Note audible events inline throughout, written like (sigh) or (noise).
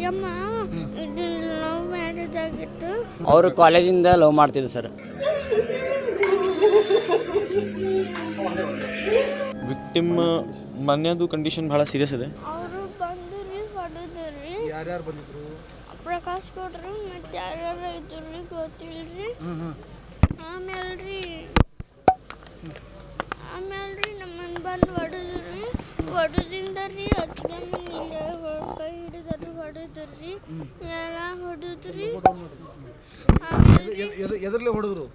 ಅತ್ತಿಗೆಮ್ಮ ಇದು love marriage ಆಗಿತ್ತು. ಅವರು ಕಾಲೇಜಿಂದ ಲವ್ ಮಾಡ್ತಿದ್ರು ಸರ್. ವಿಕ್ಟಿಮ್ ಮನೆಯದು ಕಂಡೀಷನ್ ಭಾಳ ಸೀರಿಯಸ್ ಇದೆ. ಅವರು ಬಂದು ರೀ ಹೊಡೆದು ರೀ ಯಾರ್ಯಾರು ಬಂದಿದ್ರು? ಪ್ರಕಾಶ್ ಕೊಡ್ರಿ ಮತ್ತೆ ಯಾರ್ಯಾರು ಇದ್ರು ರೀ ಗೊತ್ತಿಲ್ರಿ. ಆಮೇಲೆ ರೀ ಆಮೇಲೆ ರೀ ನಮ್ಮನ್ನ ಬಂದು ಹೊಡೆದ್ರು ರೀ. ಹೊಡೆದಿಂದ ರೀ ಅತ್ತಿಗೆಮ್ಮನ ಇಲ್ಲೇ ಹಿಡಿದು ಹೊಡೆದ್ರು? ಎಲ್ಲ ಹೊಡೆದ್ರಿ? ಎದರ್ಲೆ ಹೊಡೆದ್ರು?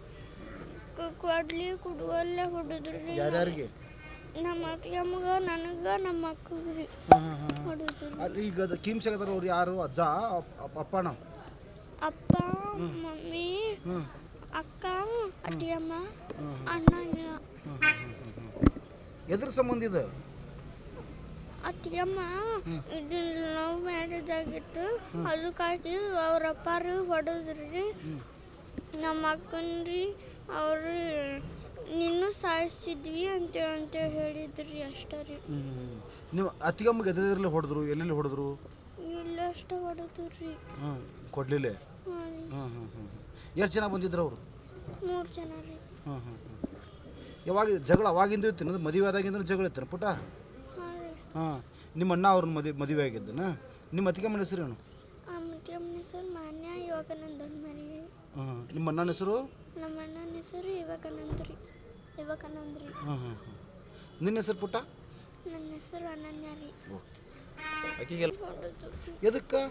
ಕೊಡ್ಲಿ ಕುಡುಗಲ್ಲೇ ಹೊಡೆದ್ರು ಯಾರ್ಯಾರಿಗೆ? ನಮ್ಮ ಅತ್ತಿಗೆಮ್ಮಗ ನನಗ ನಮ್ಮ ಅಕ್ಕಗೆ ರೀ ಹೊಡೆದ್ರು. ಈಗ ಅದು ಕಿಮ್ಸ್ ಅವ್ರು ಯಾರು? ಅಜ್ಜ ಅಪ್ಪಣ್ಣ ಅಪ್- ಅಪ್ಪಣ ಅಪ್ಪ ಮಮ್ಮಿ ಅಕ್ಕ ಅತ್ತಿಗೆಮ್ಮ ಅಣ್ಣ ಇಲ್ಲ ಎದ್ರ ಸಂಬಂಧ ಇದು? ಅತ್ತಿಗೆಮ್ಮ ಇದು ಲವ್ ಮ್ಯಾರೇಜ್ ಆಗಿತ್ತು. ಅದಕ್ಕಾಗಿ ಅವ್ರ ಅಪ್ಪಾರು ಹೊಡೆದ್ರಿ. ನಮ್ಮ ಅಕ್ಕನ್ರಿ ಅವರು ನಿನ್ನೂ ಸಾಯಿಸ್ತಿದ್ವಿ ಅಂತ ಅಂತ ಹೇಳಿದ್ರಿ ಅಷ್ಟೇ ರೀ. ನಿಮ್ಮ ಅತ್ತಿಗಮ್ಮಗೆ ಎದ್ರಲ್ಲಿ ಹೊಡೆದ್ರು ಎಲ್ಲೆಲ್ಲಿ ಹೊಡೆದ್ರು? ಇಲ್ಲ ಅಷ್ಟೇ ಹೊಡೆದ್ರಿ. ಹ್ಞೂ ಕೊಡ್ಲಿಲ್ಲ? ಹಾಂ ಹ್ಞೂ ಹ್ಞೂ ಹ್ಞೂ ಎಷ್ಟು ಜನ ಬಂದಿದ್ರು ಅವರು? ಮೂರು ಜನ ರೀ. ಹ್ಞೂ ಹ್ಞೂ ಹ್ಞೂ ಯಾವಾಗ ಜಗಳ ಅವಾಗಿಂದ ಇತ್ತು ಮದುವೆ ಆದಾಗಿಂದ ಜಗಳ ಇತ್ತು ಪುಟ ಹಾಂ ನಿಮ್ಮ ಅಣ್ಣ ಅವ್ರನ್ನ ಮದುವೆ ಮದುವೆ ಆಗಿದ್ದನ? ನಿಮ್ಮ ಅತ್ತಿಗೆಮ್ಮನ ಹೆಸರೇನು ಆ ಅತ್ತಿಗೆಮ್ಮನ ಹೆಸರು ಮಾನ್ಯ ಯುವಕಾನಂದನ್ ಮರಿ ಹಾಂ ನಿಮ್ಮ ಅಣ್ಣನ ಹೆಸರು? ನಮ್ಮ ಅಣ್ಣನ ಹೆಸರು ಯುವಕಾನಂದ ರೀ ಯುವಕಾನಂದ ರೀ ಹಾಂ ಹಾಂ ಹಾಂ. ನಿನ್ನ ಹೆಸರು ಪುಟ್ಟ? ನನ್ನ ಹೆಸರು ಅನನ್ಯ ರೀ ಹೊಡೆದು ಎದಕ್ಕೆ?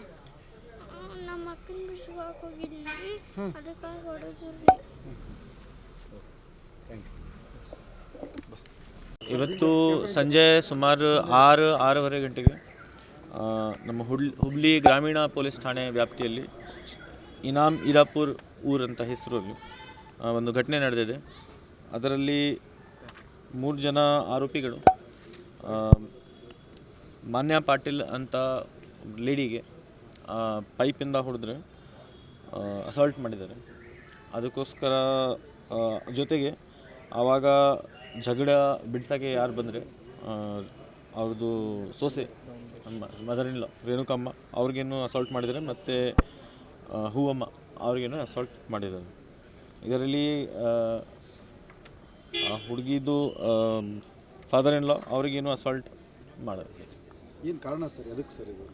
ನಮ್ಮ ಅಕ್ಕನ ಬಿಡ್ಸ್ಕೊಳಕ್ ರೀ ಅದಕ್ಕೆ ಹೊಡೆದ್ರು ರೀ. Thank you. ಇವತ್ತು ಸಂಜೆ ಸುಮಾರು ಆರು, ಆರೂವರೆ ಗಂಟೆಗೆ ನಮ್ಮ ಹುಡ್, ಹುಬ್ಳಿ ಗ್ರಾಮೀಣ ಪೊಲೀಸ್ ಠಾಣೆ ವ್ಯಾಪ್ತಿಯಲ್ಲಿ ಇನಾಮ್ ಇರಾಪುರ್ ಊರಂತ ಹೆಸರಲ್ಲಿ ಒಂದು ಘಟನೆ ನಡೆದಿದೆ. ಅದರಲ್ಲಿ ಮೂರು ಜನ ಆರೋಪಿಗಳು ಮಾನ್ಯ ಪಾಟೀಲ್ ಅಂತ ಲೇಡಿಗೆ ಪೈಪಿಂದ ಹೊಡೆದ್ರೆ ಅಸಾಲ್ಟ್ ಮಾಡಿದ್ದಾರೆ. ಅದಕ್ಕೋಸ್ಕರ ಜೊತೆಗೆ ಆವಾಗ ಜಗಳ ಬಿಡ್ಸೋಕ್ಕೆ ಯಾರು ಬಂದರೆ ಅವ್ರದ್ದು ಸೊಸೆ ಮದರ್ ಇನ್ ಲಾ ರೇಣುಕಮ್ಮ ಅವ್ರಿಗೇನು ಅಸಾಲ್ಟ್ ಮಾಡಿದ್ದಾರೆ ಮತ್ತು ಹೂವಮ್ಮ ಅವ್ರಿಗೇನು ಅಸಾಲ್ಟ್ ಮಾಡಿದ್ದಾರೆ. ಇದರಲ್ಲಿ ಹುಡುಗಿದು ಫಾದರ್ ಇನ್ ಲಾ ಅವ್ರಿಗೇನು ಅಸಾಲ್ಟ್ ಮಾಡಿದ್ದಾರೆ. ಏನು ಕಾರಣ ಸರ್? ಅದಕ್ಕೆ ಸರ್ ಇದು?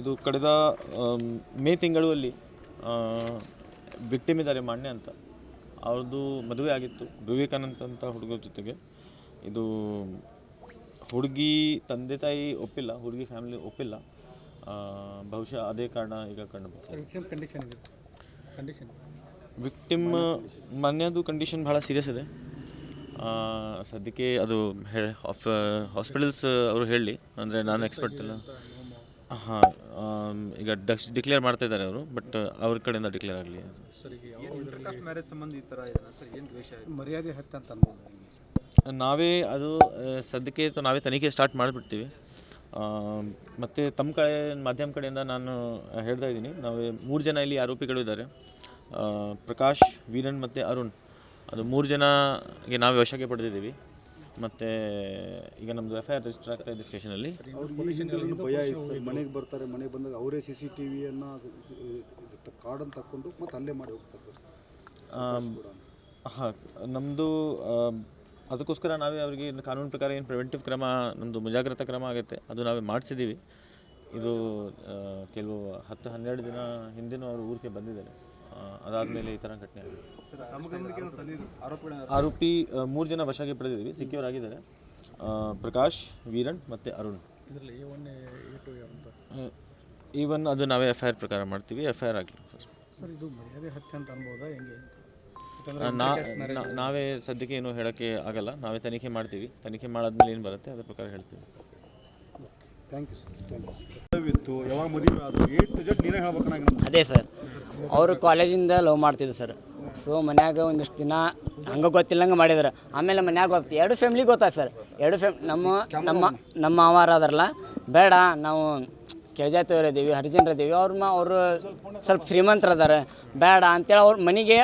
ಇದು ಕಳೆದ ಮೇ ತಿಂಗಳಲ್ಲಿ ವಿಕ್ಟಿಮ್ ಇದ್ದಾರೆ ಮಾನ್ಯ ಅಂತ. ಅವ್ರದ್ದು ಮದುವೆ ಆಗಿತ್ತು. ವಿವೇಕಾನಂದ ಅಂತ ಹುಡುಗರ ಜೊತೆಗೆ. ಇದು ಹುಡುಗಿ ತಂದೆ ತಾಯಿ ಒಪ್ಪಿಲ್ಲ ಹುಡುಗಿ ಫ್ಯಾಮಿಲಿ ಒಪ್ಪಿಲ್ಲ. ಬಹುಶಃ ಅದೇ ಕಾರಣ ಈಗ ಕಂಡು ಕಂಡೀಷನ್ ವಿಕ್ಟಿಮ್ ಮನ್ಯದು ಕಂಡೀಷನ್ ಭಾಳ ಸೀರಿಯಸ್ ಇದೆ. ಸದ್ಯಕ್ಕೆ ಅದು ಹಾಸ್ಪಿಟಲ್ಸ್ ಅವರು ಹೇಳಿ ಅಂದರೆ ನಾನು ಎಕ್ಸ್ಪರ್ಟ್ ಇಲ್ಲ ಹಾಂ ಈಗ ಡಕ್ಸ್ ಡಿಕ್ಲೇರ್ ಮಾಡ್ತಾ ಇದ್ದಾರೆ ಅವರು ಬಟ್ ಅವ್ರ ಕಡೆಯಿಂದ ಡಿಕ್ಲೇರ್ ಆಗಲಿ. ಮರ್ಯಾದೆ ಹತ್ತು ಅಂತ ಅನ್ಬೋದು ನಾವೇ ಅದು ಸದ್ಯಕ್ಕೆ ನಾವೇ ತನಿಖೆ ಸ್ಟಾರ್ಟ್ ಮಾಡಿಬಿಡ್ತೀವಿ. ಮತ್ತು ತಮ್ಮ ಕಡೆ ಮಾಧ್ಯಮ ಕಡೆಯಿಂದ ನಾನು ಹೇಳ್ತಾ ಇದ್ದೀನಿ. ನಾವೇ ಮೂರು ಜನ ಇಲ್ಲಿ ಆರೋಪಿಗಳು ಇದ್ದಾರೆ. ಪ್ರಕಾಶ್ ವೀರನ್ ಮತ್ತು ಅರುಣ್. ಅದು ಮೂರು ಜನಗೆ ನಾವೇ ವಶಕ್ಕೆ ಪಡೆದಿದ್ದೀವಿ. ಮತ್ತು ಈಗ ನಮ್ಮದು ಎಫ್ ಐ ಆರ್ ರಿಜಿಸ್ಟರ್ ಆಗ್ತಾ ಇದೆ ಸ್ಟೇಷನಲ್ಲಿ ಅವ್ರಿಗೆ ಭಯ ಇತ್ತು ಸರ್ ಮನೆಗೆ ಬರ್ತಾರೆ ಮನೆಗೆ ಬಂದಾಗ ಅವರೇ ಸಿ ಸಿ ಟಿ ವಿಯನ್ನು ಕಾರ್ಡನ್ನು ತಕ್ಕೊಂಡು ಮತ್ತೆ ಅಲ್ಲೇ ಮಾಡಿ ಹೋಗ್ತಾರೆ ಸರ್. ಹಾಂ ನಮ್ಮದು ಅದಕ್ಕೋಸ್ಕರ ನಾವೇ ಅವರಿಗೆ ಕಾನೂನು ಪ್ರಕಾರ ಏನು ಪ್ರಿವೆಂಟಿವ್ ಕ್ರಮ ನಮ್ಮದು ಮುಂಜಾಗ್ರತಾ ಕ್ರಮ ಆಗುತ್ತೆ ಅದು ನಾವೇ ಮಾಡಿಸಿದ್ದೀವಿ ಇದು ಕೆಲವು ಹತ್ತು ಹನ್ನೆರಡು ದಿನ ಹಿಂದಿನೂ ಅವರು ಊರಿಗೆ ಬಂದಿದ್ದಾರೆ. ಅದಾದಮೇಲೆ ಈ ಥರ ಘಟನೆ ಆಗಿದೆ. ಆರೋಪಿ ಮೂರು ಜನ ವಶಕ್ಕೆ ಪಡೆದಿದ್ದೀವಿ ಸಿಕ್ಯೂರ್ ಆಗಿದ್ದಾರೆ ಆ, ಪ್ರಕಾಶ್ ವೀರನ್ ಮತ್ತು ಅರುಣ್. ಈವನ್ ಅದು ನಾವೇ ಎಫ್ ಐ ಆರ್ ಪ್ರಕಾರ ಮಾಡ್ತೀವಿ ಎಫ್ ಐ ಆರ್ ಆಗಲಿ ಫಸ್ಟ್ ಸರ್ ಇದು ಮರ್ಯಾದೆ ಹತ್ಯೆ ಅಂತ ಅನ್ಬೋದಾ? ಹೆಂಗೆ ನಾ ನಾವೇ ಸದ್ಯಕ್ಕೆ ಏನು ಹೇಳೋಕ್ಕೆ ಆಗಲ್ಲ ನಾವೇ ತನಿಖೆ ಮಾಡ್ತೀವಿ. ತನಿಖೆ ಮಾಡಾದ್ಮೇಲೆ ಏನು ಬರುತ್ತೆ ಅದ್ರ ಪ್ರಕಾರ ಹೇಳ್ತೀವಿ. Thank you sir thank you sir ಇತ್ತು ಯಾವಾಗ ಮದುವೆ ಅದೇ ಸರ್ ಅವರು ಕಾಲೇಜಿಂದ ಲವ್ ಮಾಡ್ತಿದ್ರು ಸರ್. ಸೊ ಮನ್ಯಾಗ ಒಂದಿಷ್ಟು ದಿನ ಹಂಗೆ ಗೊತ್ತಿಲ್ಲಂಗೆ ಮಾಡಿದ್ರು. ಆಮೇಲೆ ಮನ್ಯಾಗ ಗೊತ್ತು ಎರಡು ಫ್ಯಾಮ್ಲಿ ಗೊತ್ತಾಯ್ತು ಸರ್? ಎರಡು ಫ್ಯಾಮ್ ನಮ್ಮ ನಮ್ಮ ನಮ್ಮ ಮಾವಾರ ಅದರಲ್ಲ ಬೇಡ, ನಾವು ಕೆಳಜಾತಿಯವರಿದ್ದೀವಿ ಇದ್ದೀವಿ ಹರಿಜನರು ಇದ್ದೀವಿ ಅವ್ರ ಮ ಅವರು ಸ್ವಲ್ಪ ಶ್ರೀಮಂತರು ಅದಾರೆ ಬೇಡ ಅಂತೇಳಿ ಅವ್ರ ಮನೆಗೆ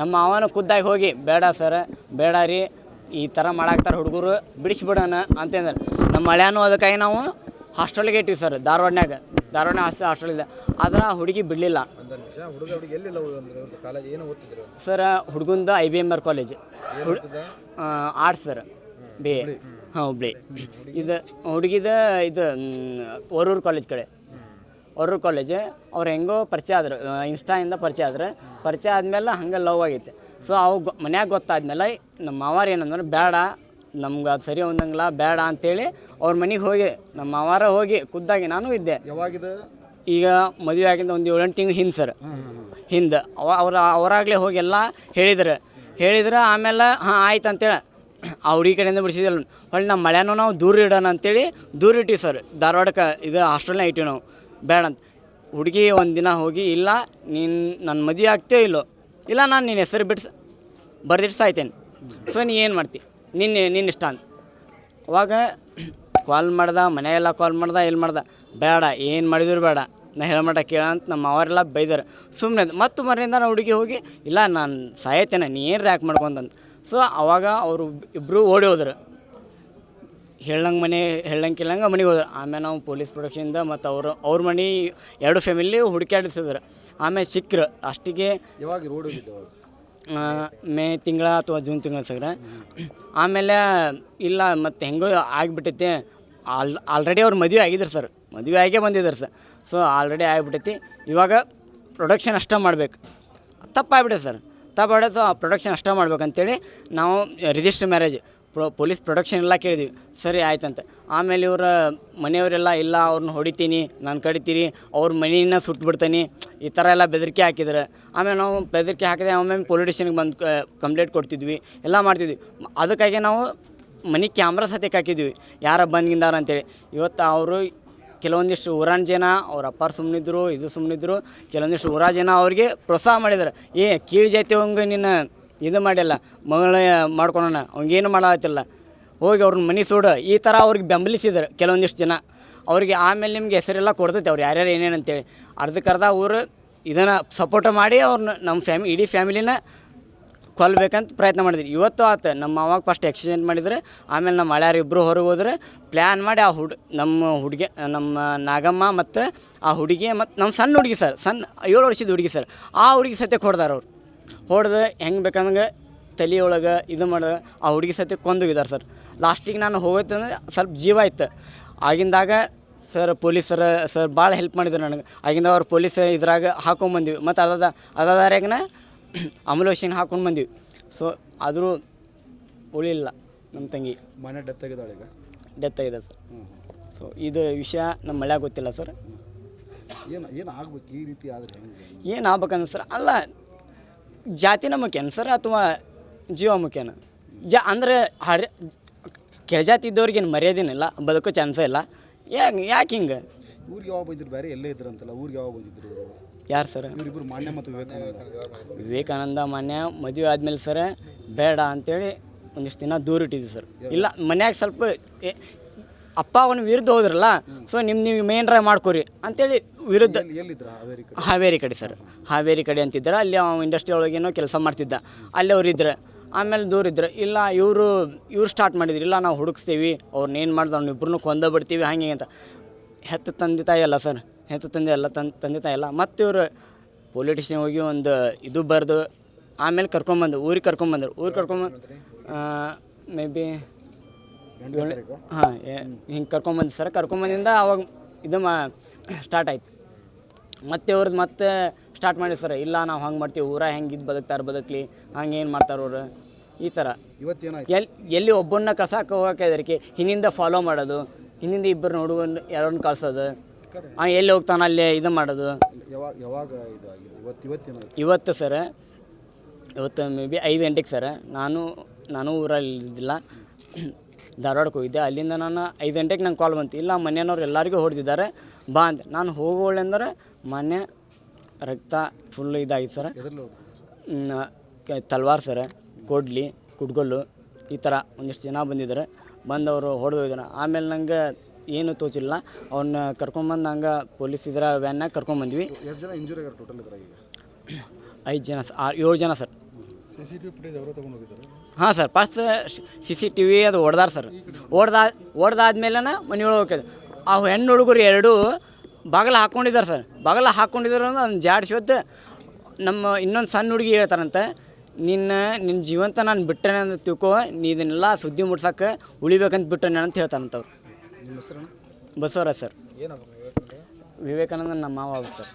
ನಮ್ಮ ಮಾವನ ಖುದ್ದಾಗಿ ಹೋಗಿ, ಬೇಡ ಸರ್, ಬೇಡ ರೀ, ಈ ಥರ ಮಾಡಾಕ್ತಾರೆ ಹುಡುಗರು, ಬಿಡಿಸ್ಬಿಡೋಣ ಅಂತಂದ್ರೆ. ನಮ್ಮ ಹಳ್ಯಾನು ಅದಕ್ಕಾಗಿ ನಾವು ಹಾಸ್ಟೆಲ್ಗೆ ಇಟ್ಟಿವಿ ಸರ್, ಧಾರವಾಡನ್ಯಾಗ. ಧಾರವಾಡ ಹಾಸ್ಟೆಲ್ ಹಾಸ್ಟೆಲ್ ಇದೆ. ಆದ್ರೆ ಹುಡುಗಿ ಬಿಡಲಿಲ್ಲ. Sir ಹುಡುಗಂದು I B M R college arts sir B A ಹಾಂ ಹುಬ್ಳಿ. ಇದು ಹುಡುಗಿದ ಇದು ಓರೂರು ಕಾಲೇಜ್ ಕಡೆ. ಓರೂರು ಕಾಲೇಜ್ ಅವ್ರು ಹೆಂಗೋ ಪರಿಚಯ ಆದ್ರು. ಇನ್ಸ್ಟಾಯಿಂದ ಪರಿಚಯ ಆದ್ರೆ. ಪರಿಚಯ ಆದಮೇಲೆ ಹಂಗೆ ಲವ್ ಆಗೈತೆ. ಸೊ ಅವು ಮನ್ಯಾಗ ಗೊತ್ತಾದ್ಮೇಲೆ ನಮ್ಮ ಮಾವಾರ ಏನಂದ್ರೆ ಬೇಡ ನಮ್ಗೆ ಅದು ಸರಿ ಹೊಂದಂಗಿಲ್ಲ ಬೇಡ ಅಂತೇಳಿ ಅವ್ರ ಮನೆಗೆ ಹೋಗಿ ನಮ್ಮ ಮಾವಾರ ಹೋಗಿ ಖುದ್ದಾಗಿ ನಾನು ಇದ್ದೆ. ಯಾವಾಗಿದೆ? ಈಗ ಮದುವೆ ಆಗಿಂದ ಒಂದು ಏಳೆಂಟು ತಿಂಗಳು ಹಿಂದೆ ಸರ್. ಹಿಂದೆ. ಅವ ಅವ್ರ ಅವರಾಗಲೇ ಹೋಗಿ ಎಲ್ಲ ಹೇಳಿದ್ರು. ಹೇಳಿದ್ರೆ ಆಮೇಲೆ ಹಾಂ ಆಯ್ತು ಅಂತೇಳಿ. ಆ ಹುಡುಗಿ ಕಡೆಯಿಂದ ಬಿಡಿಸಿದಿಲ್ಲ ಹೊಳ್ಳಿ ನಮ್ಮ ಮಳೆನೂ ನಾವು ದೂರ ಇಡೋಣ ಅಂತೇಳಿ ದೂರ ಇಟ್ಟಿವಿ ಸರ್. ಧಾರವಾಡಕ್ಕೆ ಇದು ಹಾಸ್ಟೆಲ್ನ ಇಟ್ಟಿವಿ ನಾವು. ಬೇಡ ಅಂತ. ಹುಡುಗಿ ಒಂದು ದಿನ ಹೋಗಿ ಇಲ್ಲ ನೀನು ನನ್ನ ಮದುವೆ ಆಗ್ತೀಯೋ ಇಲ್ಲೋ? ಇಲ್ಲ ನಾನು ನಿನ್ನ ಹೆಸರು ಬಿಡ್ಸ ಬರ್ದಿಟ್ಟು ಸಾಯ್ತೇನೆ ಸೊ ನೀ ಏನು ಮಾಡ್ತಿ? ನಿನ್ನ ನಿನ್ನ ಇಷ್ಟ ಅಂತ. ಅವಾಗ ಕಾಲ್ ಮಾಡ್ದೆ ಮನೆಗೆಲ್ಲ ಕಾಲ್ ಮಾಡ್ದೆ, ಎಲ್ಲಿ ಮಾಡ್ದೆ? ಬೇಡ, ಏನು ಮಾಡಿದ್ರು ಬೇಡ. ನಾ ಹೇಳಮಟ ಕೇಳ ಅಂತ ನಮ್ಮ ಅವರೆಲ್ಲ ಬೈದಾರ. ಸುಮ್ಮನೆ ಮತ್ತು ಮರಿಂದ ನಾನು ಹುಡುಗಿ ಹೋಗಿ, ಇಲ್ಲ ನಾನು ಸಾಯ್ತೇನೆ ನೀ ಏನು ರ್ಯಾಕ್ ಮಾಡ್ಕೊಂತಂತ ಸೊ ಅವಾಗ ಅವರು ಇಬ್ಬರು ಓಡಿ ಹೋದ್ರು. ಹೇಳಂಗೆ ಮನೆ ಹೇಳಂಗೆ ಕೇಳಂಗೆ ಮನೆಗೆ ಹೋದ್ರು. ಆಮೇಲೆ ನಾವು ಪೊಲೀಸ್ ಪ್ರೊಡಕ್ಷನಿಂದ ಮತ್ತು ಅವರು, ಅವ್ರ ಮನೆ ಎರಡು ಫ್ಯಾಮಿಲಿ ಹುಡುಕಾಡಿಸಿದ್ರು ಆಮೇಲೆ ಸಿಕ್ಕರು ಅಷ್ಟಿಗೆ ಇವಾಗ ರೋಡ್ ಮೇ ತಿಂಗಳ ಅಥವಾ ಜೂನ್ ತಿಂಗಳ ಸಗ್ರ. ಆಮೇಲೆ ಇಲ್ಲ, ಮತ್ತು ಹೆಂಗೋ ಆಗಿಬಿಟ್ಟೈತಿ. ಆಲ್ ಆಲ್ರೆಡಿ ಅವ್ರು ಮದುವೆ ಆಗಿದ್ರು ಸರ್. ಮದುವೆ ಆಗೇ ಬಂದಿದ್ದಾರೆ ಸರ್. So already ಆಗಿಬಿಟ್ಟೈತಿ. ಇವಾಗ ಪ್ರೊಡಕ್ಷನ್ ಅಷ್ಟೇ ಮಾಡ್ಬೇಕು. ತಪ್ಪಾಗ್ಬಿಟ್ಟೆ ಸರ್. ತಪ್ಪಾಗ್ಬಿಟ್ಟೆ ಸೊ ಪ್ರೊಡಕ್ಷನ್ ಅಷ್ಟೇ ಮಾಡ್ಬೇಕಂತೇಳಿ ನಾವು register marriage pro police production ಎಲ್ಲ ಕೇಳಿದ್ವಿ. ಸರಿ, ಆಯ್ತಂತ. ಆಮೇಲೆ ಇವರ ಮನೆಯವರೆಲ್ಲ, ಇಲ್ಲ ಅವ್ರನ್ನ ಹೊಡಿತೀನಿ, ನಾನು ಕಡಿತೀನಿ, ಅವ್ರ ಮನೆಯನ್ನ ಸುಟ್ಬಿಡ್ತೀನಿ. ಈ ಥರ ಎಲ್ಲ ಬೆದರಿಕೆ ಹಾಕಿದ್ದಾರೆ. ಆಮೇಲೆ ನಾವು ಬೆದರಿಕೆ ಹಾಕಿದೆ ಆಮೇಲೆ ಪೊಲೀಸ್ ಸ್ಟೇಷನ್ಗೆ ಬಂದು ಕಂಪ್ಲೇಂಟ್ ಕೊಡ್ತಿದ್ವಿ. ಎಲ್ಲ ಮಾಡ್ತಿದ್ವಿ. ಅದಕ್ಕಾಗಿ ನಾವು ಮನೆ ಕ್ಯಾಮ್ರಾ ಸತ್ಯಕ್ಕೆ ಹಾಕಿದ್ವಿ. ಯಾರ ಬಂದಿಂದಾರ ಅಂತೇಳಿ. ಇವತ್ತು ಅವರು ಕೆಲವೊಂದಿಷ್ಟು ಊರಾಣ ಜನ, ಅವ್ರ ಅಪ್ಪಾರ ಸುಮ್ಮನಿದ್ರು ಇದು ಸುಮ್ಮನಿದ್ರು ಕೆಲವೊಂದಿಷ್ಟು ಊರ ಜನ ಅವ್ರಿಗೆ ಪ್ರೋತ್ಸಾಹ ಮಾಡಿದ್ದಾರೆ. ಏ, ಕೀಳು ಜಾತಿ ಹಂಗೆ ನಿನ್ನ ಇದು ಮಾಡಿಲ್ಲ ಮಗಳ ಮಾಡ್ಕೊಳೋಣ ಅವಂಗೇನು ಮಾಡತ್ತಿಲ್ಲ ಹೋಗಿ ಅವ್ರನ್ನ ಮನೆ ಸೂಡು. ಈ ಥರ ಅವ್ರಿಗೆ ಬೆಂಬಲಿಸಿದ್ರು ಕೆಲವೊಂದಿಷ್ಟು ಜನ. ಅವ್ರಿಗೆ ಆಮೇಲೆ ನಿಮ್ಗೆ ಹೆಸರೆಲ್ಲ ಕೊಡ್ತೈತೆ ಅವ್ರು. ಯಾರ್ಯಾರು ಏನೇನು ಅಂತೇಳಿ. ಅರ್ಧಕ್ಕರ್ಧ ಊರು ಇದನ್ನು ಸಪೋರ್ಟ್ ಮಾಡಿ ಅವ್ರನ್ನ ನಮ್ಮ ಫ್ಯಾಮಿ ಇಡೀ ಫ್ಯಾಮಿಲಿನ ಕೊಲ್ಬೇಕಂತ ಪ್ರಯತ್ನ ಮಾಡಿದ್ರಿ. ಇವತ್ತು ಆತ ನಮ್ಮ ಅವಾಗ ಫಸ್ಟ್ ಎಕ್ಸಿಡೆಂಟ್ ಮಾಡಿದ್ರೆ. ಆಮೇಲೆ ನಮ್ಮ ಹಳ್ಯಾರು ಇಬ್ಬರು ಹೊರಗೆ ಹೋದ್ರೆ. ಪ್ಲ್ಯಾನ್ ಮಾಡಿ ಆ ಹುಡ್, ನಮ್ಮ ಹುಡುಗಿ, ನಮ್ಮ ನಾಗಮ್ಮ ಮತ್ತು ಆ ಹುಡುಗಿ ಮತ್ತು ನಮ್ಮ ಸಣ್ಣ ಹುಡುಗಿ ಸರ್ ಸಣ್ಣ ಏಳು ವರ್ಷದ ಹುಡುಗಿ ಸರ್ ಆ ಹುಡುಗಿ ಸತ್ಯಕ್ಕೆ ಹೊಡೆದಾರ ಅವ್ರು. ಹೊಡೆದು ಹೆಂಗೆ ಬೇಕಂದಂಗೆ ತಲೆಯೊಳಗೆ ಇದು ಮಾಡಿ ಆ ಹುಡುಗಿ ಸತಿ ಕೊಂದೋಗಿದ್ದಾರೆ ಸರ್. ಲಾಸ್ಟಿಗೆ ನಾನು ಹೋಗೋತ್ತಂದ್ರೆ ಸ್ವಲ್ಪ ಜೀವ ಇತ್ತು ಆಗಿಂದಾಗ ಸರ್ ಪೊಲೀಸರ ಸರ್ ಭಾಳ ಹೆಲ್ಪ್ ಮಾಡಿದ್ರು ನನಗೆ. ಆಗಿಂದ ಅವ್ರು ಪೊಲೀಸ್ ಇದ್ರಾಗ ಹಾಕೊಂಬಂದ್ವಿ ಮತ್ತು ಅದಾದ ಅದಾದಾರ್ಯಾಗನ (clears throat) ಅಮಲೋಷನ್ ಹಾಕೊಂಡು ಬಂದ್ವಿ. ಸೊ ಆದರೂ ಉಳಿಲ್ಲ ನಮ್ಮ ತಂಗಿ. ಮನೆ ಡೆತ್ ಆಗಿದ್ದಾಳೆ ಈಗ? ಡೆತ್ ಆಗಿದೆ ಸರ್. ಸೊ ಇದು ವಿಷಯ ನಮ್ಮ ಮಳೆ ಗೊತ್ತಿಲ್ಲ ಸರ್. ಏನು ಏನು ಆಗ್ಬೇಕು ಈ ರೀತಿ ಆದರೆ ಏನಾಗಬೇಕಂದ್ರೆ ಏನು ಆಗ್ಬೇಕಂದ್ರೆ ಸರ್ ಅಲ್ಲ ಜಾತಿನ ಮುಖ್ಯನ ಸರ್ ಅಥವಾ ಜೀವ ಮುಖ್ಯನ ಜಾ ಅಂದರೆ ಹರಿ ಕೆಳಜಾತಿ ಇದ್ದವ್ರಿಗೇನು ಮರ್ಯಾದೆನಿಲ್ಲ ಬದುಕೋ ಚಾನ್ಸೇ ಇಲ್ಲ. ಯಾಕೆ ಯಾಕೆ ಹಿಂಗೆ? ಊರಿಗೆ ಯಾವಾಗ ಬಂದಿದ್ರು ಬೇರೆ? ಎಲ್ಲೇ ಇದ್ರಂತಲ್ಲ ಊರಿಗೆ ಯಾವಾಗ ಬಂದಿದ್ರು? ಯಾರು ಸರ್? ಇವರಿಬ್ಬರು ಮಾನ್ಯ ಮತ್ತು ವಿವೇಕಾನಂದ? ವಿವೇಕಾನಂದ ಮಾನ್ಯ ಮದುವೆ ಆದಮೇಲೆ ಸರ್ ಬೇಡ ಅಂತೇಳಿ ಒಂದಿಷ್ಟು ದಿನ ದೂರ ಇಟ್ಟಿದ್ವಿ ಸರ್. ಇಲ್ಲ ಮನ್ಯಾಗ ಸ್ವಲ್ಪ ಅಪ್ಪ ಅವನ ವಿರುದ್ಧ ಹೋದ್ರಲ್ಲ ಸೊ ನಿಮ್ಮ ನೀವು ಮೇನ್ರ ಮಾಡ್ಕೊರಿ ಅಂತೇಳಿ ವಿರುದ್ಧ ಹಾವೇರಿ ಕಡೆ. ಸರ್ ಹಾವೇರಿ ಕಡೆ ಅಂತಿದ್ದಾರೆ ಅಲ್ಲಿ ಅವ್ನು ಇಂಡಸ್ಟ್ರಿ ಏನೋ ಕೆಲಸ ಮಾಡ್ತಿದ್ದ. ಅಲ್ಲಿ ಅವ್ರು ಇದ್ರೆ. ಆಮೇಲೆ ದೂರ ಇದ್ರೆ. ಇಲ್ಲ ಇವರು ಇವ್ರು ಸ್ಟಾರ್ಟ್ ಮಾಡಿದ್ರು. ಇಲ್ಲ ನಾವು ಹುಡುಕ್ಸ್ತೀವಿ. ಅವ್ರನ್ನ ಏನು ಮಾಡ್ದು ಅವ್ನ ಇಬ್ಬರನ್ನೂ ಕೊಂದ ಬಿಡ್ತೀವಿ ಹಾಗೆ ಅಂತ. ಹೆತ್ತ ತಂದೆ ತಾಯಿ ಅಲ್ಲ ಸರ್ ಹೆತ್ತ ತಂದೆ ಅಲ್ಲ ತನ್ ತಂದೆ ತಾಯಿ ಅಲ್ಲ. ಮತ್ತು ಇವರು ಪೊಲಿಟಿಷಿಯನ್ ಹೋಗಿ ಒಂದು ಇದು ಬರೆದು ಆಮೇಲೆ ಕರ್ಕೊಂಬಂದು ಊರಿಗೆ ಕರ್ಕೊಂಬಂದರು. ಊರಿಗೆ ಕರ್ಕೊಂಬಂದು ಮೇ ಬಿ ಹಾಂ ಹಿಂಗೆ ಕರ್ಕೊಂಬಂದು ಸರ್. ಕರ್ಕೊಂಬಂದಿಂದ ಅವಾಗ ಇದು ಮಾ ಸ್ಟಾರ್ಟ್ ಆಯ್ತು. ಮತ್ತೆ ಅವ್ರದ್ದು ಮತ್ತೆ ಸ್ಟಾರ್ಟ್ ಮಾಡಿ ಸರ್. ಇಲ್ಲ ನಾವು ಹಂಗೆ ಮಾಡ್ತೀವಿ. ಊರ ಹೆಂಗೆ ಇದು ಬದುಕ್ತಾರೆ ಬದುಕಲಿ. ಹಂಗೆ ಏನು ಮಾಡ್ತಾರೆ ಅವರು? ಈ ಥರ. ಎಲ್ಲಿ ಎಲ್ಲಿ ಒಬ್ಬನ್ನ ಕಳ್ಸಕ್ಕೆ ಹೋಗೋಕೆ ಹೆದರಿಕೆ ಹಿಂದಿಂದ ಫಾಲೋ ಮಾಡೋದು ಹಿಂದಿಂದ ಇಬ್ಬರು ನೋಡುವಂದು ಯಾರನ್ನ ಕಳ್ಸೋದು ಹಾಂ ಎಲ್ಲಿ ಹೋಗ್ತಾನೆ ಅಲ್ಲೇ ಇದು ಮಾಡೋದು. ಇವತ್ತು ಸರ್ ಇವತ್ತು ಮೇ ಬಿ ಐದು ಗಂಟೆಗೆ ಸರ್. ನಾನು ನಾನು ಊರಲ್ಲಿ ಇದ್ದಿಲ್ಲ ಧಾರವಾಡಕ್ಕೆ ಹೋಗಿದ್ದೆ ಅಲ್ಲಿಂದ ನಾನು ಐದು ಗಂಟೆಗೆ ನಂಗೆ ಕಾಲ್ ಬಂತು. ಇಲ್ಲ ಮನೆಯವ್ರು ಎಲ್ಲರಿಗೂ ಹೊಡೆದಿದ್ದಾರೆ. ಬಾ ಅಂತ ನಾನು ಹೋಗೋಳೆ ಅಂದ್ರೆ ಮೊನ್ನೆ ರಕ್ತ ಫುಲ್ ಇದಾಗಿತ್ತು ಸರ್. ತಲ್ವಾರ್ ಸರ ಕೊಡ್ಲಿ ಕುಡ್ಗೊಲ್ಲು ಈ ಥರ ಒಂದಿಷ್ಟು ಜನ ಬಂದಿದ್ದಾರೆ. ಬಂದವರು ಹೊಡೆದು ಹೋಗಿದ್ದಾರೆ. ಆಮೇಲೆ ನಂಗೆ ಏನು ತೋಚಿಲ್ಲ. ಅವ್ರನ್ನ ಕರ್ಕೊಂಬಂದು ಹಂಗೆ ಪೊಲೀಸ್ ಇದರ ವ್ಯಾನ್ನಾಗ ಕರ್ಕೊಂಬಂದ್ವಿ ಐದು ಜನ ಆರು ಏಳು ಜನ sir. C C T V footage ಅವರೇ ತೊಗೊಂಡು ಹೋಗಿದ್ದಾರೆ. ಹಾಂ sir first C C T V ಅದು ಹೊಡೆದಾರ ಸರ್. ಹೊಡೆದ ಹೊಡೆದಾದ್ಮೇಲೆ ಮನೆಯೊಳಗೆ ಹೋಗ್ಯದ ಆ ಹೆಣ್ಣು ಹುಡುಗರು ಎರಡೂ ಬಗಲ ಹಾಕ್ಕೊಂಡಿದ್ದಾರೆ ಸರ್. ಬಗಲ ಹಾಕ್ಕೊಂಡಿದ್ದಾರೆ ಅಂದ್ರೆ ಅದನ್ನ ಜಾಡ್ಸೋದು ನಮ್ಮ ಇನ್ನೊಂದು ಸಣ್ಣ ಹುಡುಗಿ ಹೇಳ್ತಾರಂತೆ ನಿನ್ನ ನಿನ್ನ ಜೀವಂತ ನಾನು ಬಿಟ್ಟನೆ ಅಂತ ತಿಳ್ಕೊ ನೀ ಇದನ್ನೆಲ್ಲ ಸುದ್ದಿ ಮುಟ್ಸೋಕೆ ಉಳಿಬೇಕಂತ ಬಿಟ್ಟನೆ ಅಂತ ಹೇಳ್ತಾರಂತವ್ರು ಬಸವರಾಜ್ ಸರ್. ವಿವೇಕಾನಂದ? ನಮ್ಮ ಮಾವ ಸರ್.